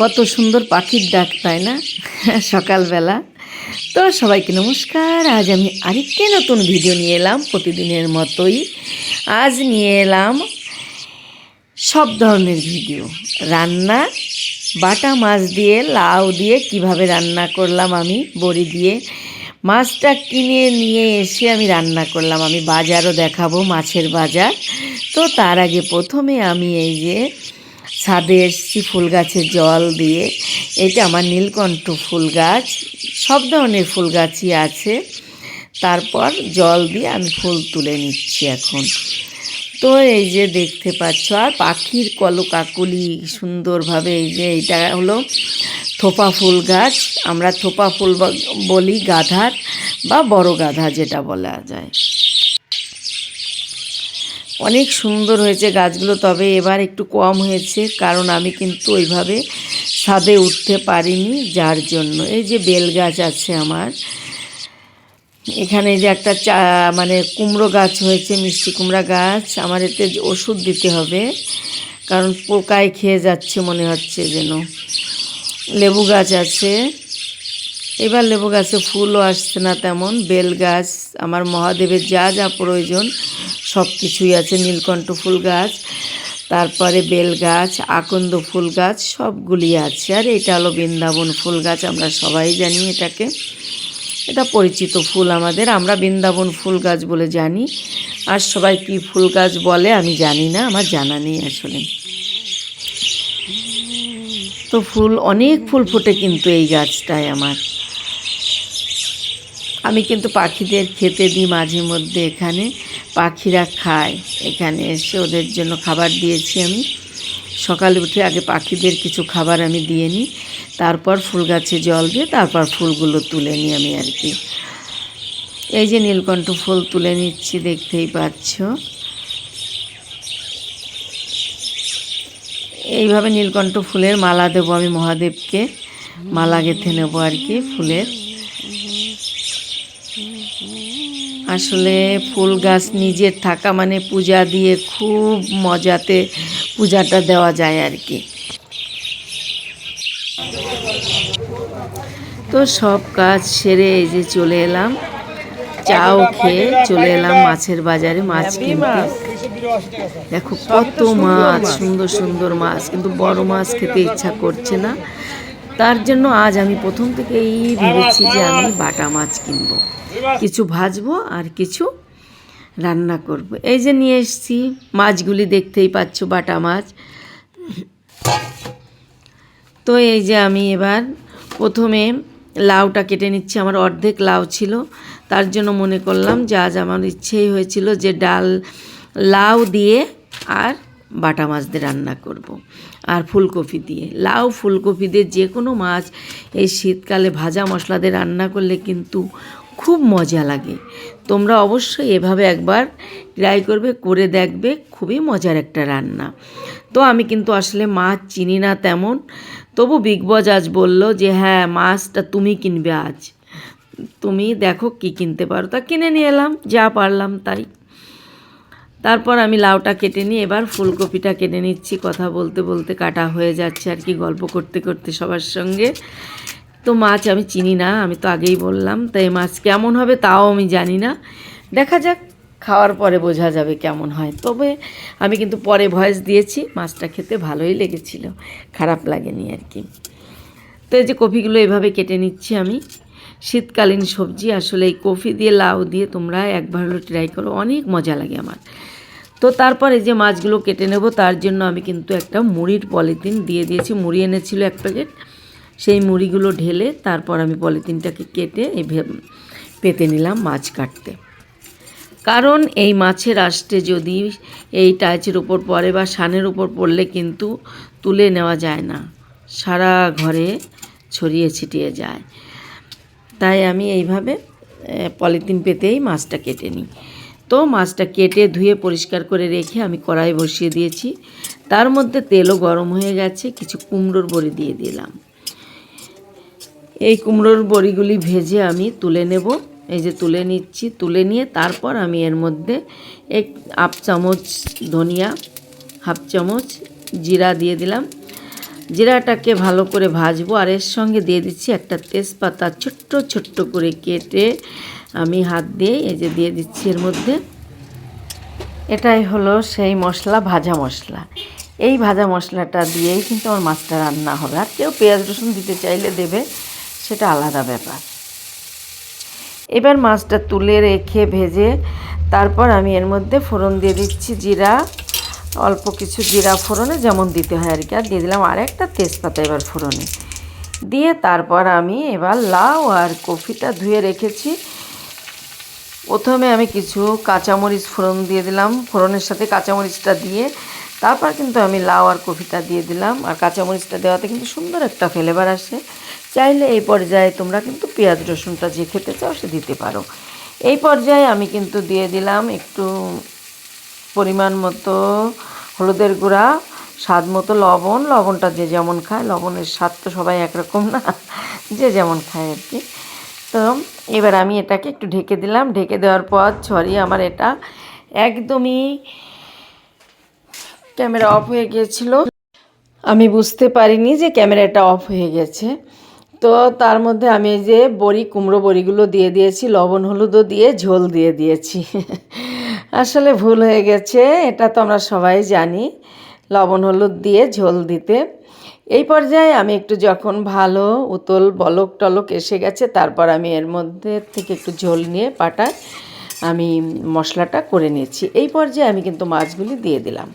কত সুন্দর পাখির ডাক, তাই না? সকালবেলা। তো সবাইকে নমস্কার। আজ আমি আরেকটি নতুন ভিডিও নিয়ে এলাম প্রতিদিনের মতোই। আজ নিয়ে এলাম সব ধরনের ভিডিও। রান্না, বাটা মাছ দিয়ে, লাউ দিয়ে, কীভাবে রান্না করলাম আমি, বড়ি দিয়ে। মাছটা কিনে নিয়ে এসে আমি রান্না করলাম। আমি বাজারও দেখাবো মাছের বাজার। তো তার আগে প্রথমে আমি এই যে ছাদে এসেছি ফুল গাছে জল দিয়ে। এটা আমার নীলকণ্ঠ ফুল গাছ। সব ধরনের ফুল গাছই আছে। তারপর জল দিয়ে আমি ফুল তুলে নিচ্ছি এখন। তো এই যে দেখতে পাচ্ছ, আর পাখির কলকাকুলি সুন্দরভাবে এই যে এটা হলো থোপা ফুল গাছ। আমরা থোপা ফুল বলি গাধার বা বড় গাধা যেটা বলা যায়। অনেক সুন্দর হয়েছে গাছগুলো, তবে এবার একটু কম হয়েছে, কারণ আমি কিন্তু ওইভাবে ছাদে উঠতে পারিনি যার জন্য। এই যে বেল গাছ আছে আমার, এখানে যে একটা চা মানে কুমড়ো গাছ হয়েছে, মিষ্টি কুমড়া গাছ, আমার এতে ওষুধ দিতে হবে, কারণ পোকায় খেয়ে যাচ্ছে মনে হচ্ছে যেন। লেবু গাছ আছে এবার লেবু গাছে ফুলও আসছে না তেমন, বেল গাছ, আমার মহাদেবের যা যা প্রয়োজন সব কিছুই আছে, নীলকণ্ঠ ফুল গাছ, তারপরে বেল গাছ, আকন্দ ফুল গাছ, সবগুলি আছে। আর এটা হলো বৃন্দাবন ফুল গাছ, আমরা সবাই জানি এটাকে। এটা পরিচিত ফুল আমাদের, আমরা বৃন্দাবন ফুল গাছ বলে জানি। আর সবাই কী ফুল গাছ বলে আমি জানি না, আমার জানা নেই আসলে। তো ফুল, অনেক ফুল ফোটে কিন্তু এই গাছটায় আমার। আমি কিন্তু পাখিদের খেতে দিই মাঝে মধ্যে এখানে। পাখিরা খায় এখানে এসে, ওদের জন্য খাবার দিয়েছি আমি। সকালে উঠে আগে পাখিদের কিছু খাবার আমি দিয়ে নিই, তারপর ফুল গাছে জল দিয়ে তারপর ফুলগুলো তুলে নিই আমি আর কি। এই যে নীলকণ্ঠ ফুল তুলে নিচ্ছি, দেখতেই পাচ্ছ। এইভাবে নীলকণ্ঠ ফুলের মালা দেবো আমি মহাদেবকে। মালা গেঁথে নেব আর কি ফুলের। আসলে ফুল গাছ নিজের থাকা মানে পূজা দিয়ে খুব মজাতে পূজাটা দেওয়া যায় আর কি। তো সব কাজ সেরে এই যে চলে এলাম চাও খেয়ে চলে এলাম মাছের বাজারে মাছ কিনতে। দেখো কত মাছ সুন্দর সুন্দর মাছ কিন্তু বড় মাছ খেতে ইচ্ছা করছে না। তার জন্য আজ আমি প্রথম থেকেই ভেবেছি যে আমি বাটা মাছ কিনবো। কিছু ভাজবো আর কিছু রান্না করব। এই যে নিয়ে এসেছি, মাছগুলি দেখতেই পাচ্ছ, বাটা মাছ। তো এই যে আমি এবার প্রথমে লাউটা কেটে নিচ্ছি, আমার অর্ধেক লাউ ছিল। তার জন্য মনে করলাম যে আজ আমার ইচ্ছেই হয়েছিল যে ডাল, লাউ দিয়ে আর বাটা মাছ দিয়ে রান্না করব। আর ফুলকপি দিয়ে। লাউ, ফুলকপি দিয়ে যে কোনো মাছ এই শীতকালে ভাজা মশলা দিয়ে রান্না করলে কিন্তু খুব মজা লাগে। তোমরা অবশ্যই এভাবে একবার ট্রাই করবে, করে দেখবে, খুবই মজার একটা রান্না। তো আমি কিন্তু আসলে মাছ চিনি না তেমন, তবু বিগ বস আজ বলল যে হ্যাঁ মাছটা তুমি কিনবে আজ। তুমি দেখো কি কিনতে পারো। তা কিনে নিয়ে এলাম, যা পারলাম তাই। তারপর আমি লাউটা কেটে নিয়ে এবার ফুলকপিটা কেটে নিচ্ছি। কথা বলতে বলতে কাটা হয়ে যাচ্ছে আর কি, গল্প করতে করতে সবার সঙ্গে। তো মাছ আমি চিনি না, আমি তো আগেই বললাম, তাই মাছ কেমন হবে তাও আমি জানি না। দেখা যাক, খাওয়ার পরে বোঝা যাবে কেমন হয়। তবে আমি কিন্তু পরে ভয়েস দিয়েছি, মাছটা খেতে ভালোই লেগেছিল, খারাপ লাগেনি আর কি। তো এই যে কপিগুলো এভাবে কেটে নিচ্ছি আমি। শীতকালীন সবজি, আসলে এই কফি দিয়ে, লাউ দিয়ে তোমরা একবার হলো ট্রাই করো, অনেক মজা লাগে আমার। তো তারপর এই যে মাছগুলো কেটে নেব, তার জন্য আমি কিন্তু একটা মুড়ির পলিথিন দিয়ে দিয়েছি। মুড়ি এনেছিল এক প্যাকেট, সেই মুড়িগুলো ঢেলে তারপর আমি পলিথিনটাকে কেটে এই পেতে নিলাম মাছ কাটতে। কারণ এই মাছের আষ্টে যদি এই টাইচের উপর পড়ে বা সানের উপর পড়লে কিন্তু তুলে নেওয়া যায় না, সারা ঘরে ছড়িয়ে ছিটিয়ে যায়। তাই আমি এইভাবে পলিথিন পেতেই মাছটা কেটে নিই। তো মাছটা কেটে ধুয়ে পরিষ্কার করে রেখে আমি কড়াই বসিয়ে দিয়েছি। তার মধ্যে তেলও গরম হয়ে গেছে, কিছু কুমড়োর বড়ি দিয়ে দিলাম। এই কুমড়োর বড়িগুলি ভেজে আমি তুলে নেব। এই যে তুলে নিচ্ছি, তুলে নিয়ে তারপর আমি এর মধ্যে এক, হাফ চামচ ধনিয়া, হাফ চামচ জিরা দিয়ে দিলাম। জিরাটাকে ভালো করে ভাজবো, আর এর সঙ্গে দিয়ে দিচ্ছি একটা তেজপাতা ছোট্ট ছোট্ট করে কেটে আমি হাত দিয়ে, এই যে দিয়ে দিচ্ছি এর মধ্যে। এটাই হলো সেই মশলা, ভাজা মশলা। এই ভাজা মশলাটা দিয়েই কিন্তু আমার মাছটা রান্না হবে। আর কেউ পেঁয়াজ রসুন দিতে চাইলে দেবে, সেটা আলাদা ব্যাপার। এবার মাছটা তুলে রেখে ভেজে, তারপর আমি এর মধ্যে ফোড়ন দিয়ে দিচ্ছি জিরা অল্প কিছু জিরা ফোড়নে যেমন দিতে হয় আর কি। আর দিয়ে দিলাম আর একটা তেজপাতা এবার ফোড়নে। দিয়ে তারপর আমি এবার লাউ আর কফিটা ধুয়ে রেখেছি। প্রথমে আমি কিছু কাঁচামরিচ ফোড়ন দিয়ে দিলাম। ফোড়নের সাথে কাঁচামরিচটা দিয়ে তারপর কিন্তু আমি লাউ আর কফিটা দিয়ে দিলাম। আর কাঁচামরিচটা দেওয়াতে কিন্তু সুন্দর একটা ফ্লেভার আসে। চাইলে এই পর্যায়ে তোমরা কিন্তু পেঁয়াজ রসুনটা যে খেতে চাও সে দিতে পারো। এই পর্যায়ে আমি কিন্তু দিয়ে দিলাম একটু পরিমাণ মতো হলুদের গুঁড়া, স্বাদ মতো লবণ। লবণটা যে যেমন খায়, লবণের স্বাদ তো সবাই একরকম না, যে যেমন খায় আর কি। তো এবার আমি এটাকে একটু ঢেকে দিলাম। ঢেকে দেওয়ার পর ছড়িয়ে আমার এটা একদমই ক্যামেরা অফ হয়ে গিয়েছিল। আমি বুঝতে পারিনি যে ক্যামেরাটা অফ হয়ে গেছে। তো তার মধ্যে আমি যে বড়ি, কুমড়ো বড়িগুলো দিয়ে দিয়েছি, লবণ, হলুদও দিয়ে, ঝোল দিয়ে দিয়েছি। আসলে ভুল হয়ে গেছে, এটা তো আমরা সবাই জানি। লবণ, হলুদ দিয়ে ঝোল দিতে। এই পর্যায়ে আমি একটু যখন ভালো, উতল, বলক, টলক এসে গেছে, তারপর আমি এর মধ্যে থেকে একটু ঝোল নিয়ে পাটায় আমি মশলাটা করে নিয়েছি। এই পর্যায়ে আমি কিন্তু মাছগুলি দিয়ে দিলাম।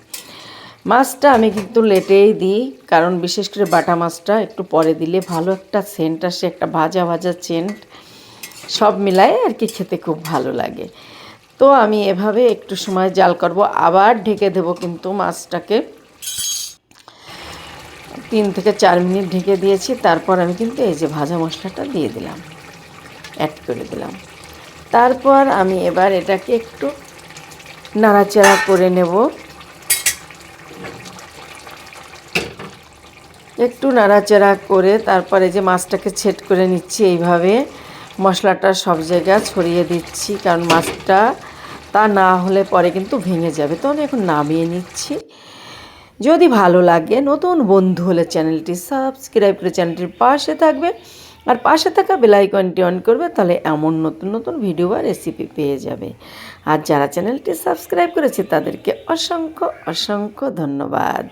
মাছটা আমি কিন্তু লেটেই দিই, কারণ বিশেষ করে বাটা মাছটা একটু পরে দিলে ভালো একটা সেন্ট আসে, একটা ভাজা ভাজা সেন্ট, সব মিলায় আর কি খেতে খুব ভালো লাগে। তো আমি এভাবে একটু সময় জাল করব। আবার ঢেকে দেব কিন্তু মাছটাকে। তিন থেকে চার মিনিট ঢেকে দিয়েছি, তারপর আমি কিন্তু এই যে ভাজা মশলাটা দিয়ে দিলাম অ্যাড করে দিলাম। তারপর আমি এবার এটাকে একটু নাড়াচাড়া করে নেব। একটু নাড়াচাড়া করে তারপরে যে মাছটাকে ছেট করে নিচ্ছি এইভাবে। মশলাটা সব জায়গায় ছড়িয়ে দিচ্ছি, কারণ মাছটা তা না হলে পরে কিন্তু ভেঙে যাবে। তো আমি এখন নামিয়ে নিচ্ছি। যদি ভালো লাগে, নতুন বন্ধু হলে চ্যানেলটি সাবস্ক্রাইব করে চ্যানেলটির পাশে থাকবে। আর পাশে থাকা বেলাইকনটি অন করবে, তাহলে এমন নতুন নতুন ভিডিও বা রেসিপি পেয়ে যাবে। আর যারা চ্যানেলটি সাবস্ক্রাইব করেছে, তাদেরকে অসংখ্য অসংখ্য ধন্যবাদ।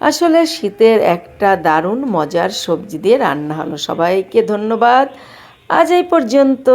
আসলে শীতের একটা দারুণ মজার সবজি দিয়ে রান্না হলো। সবাইকে ধন্যবাদ। আজ এই পর্যন্ত।